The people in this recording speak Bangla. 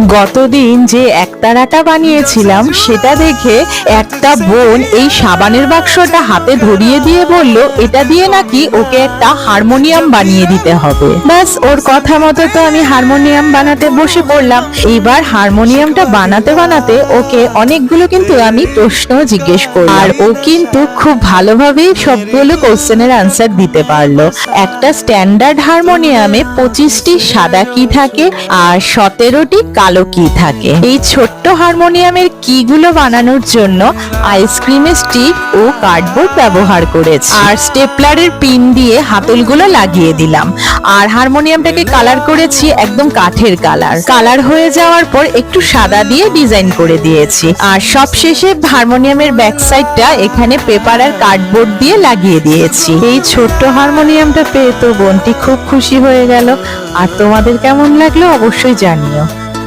গতদিন যে একতারাটা বানিয়েছিলাম, সেটা দেখে একটা বোন এই সাবানের বাক্সটা হাতে ধরিয়ে দিয়ে বলল, এটা দিয়ে নাকি ওকে একটা হারমোনিয়াম বানিয়ে দিতে হবে। ব্যাস, ওর কথা মতো তো আমি হারমোনিয়াম বানাতে বসে পড়লাম। এইবার হারমোনিয়ামটা বানাতে বানাতে ওকে অনেকগুলো কিন্তু আমি প্রশ্ন জিজ্ঞেস করলাম। আর ও কিন্তু খুব ভালোভাবেই সবগুলো কোশ্চেনের আনসার দিতে পারল। একটা স্ট্যান্ডার্ড হারমোনিয়ামে পঁচিশটি সাদা কি থাকে আর সতেরোটি কালো কি থাকে। এই ছোট্ট হারমোনিয়ামের কিগুলো বানানোর জন্য আইসক্রিমের স্টিক ও কার্ডবোর্ড ব্যবহার করেছি। আর স্টেপলারের পিন দিয়ে হাতলগুলো লাগিয়ে দিলাম। আর হারমোনিয়ামটাকে কালার করেছি একদম কাঠের কালার। কালার হয়ে যাওয়ার পর একটু সাদা দিয়ে ডিজাইন করে দিয়েছি। আর সব শেষে হারমোনিয়ামের ব্যাক সাইডটা এখানে পেপার আর কার্ডবোর্ড দিয়ে লাগিয়ে দিয়েছি। এই ছোট্ট হারমোনিয়ামটা পেয়ে তো বোনটি খুব খুশি হয়ে গেল। আর তোমাদের কেমন লাগল অবশ্যই জানিও।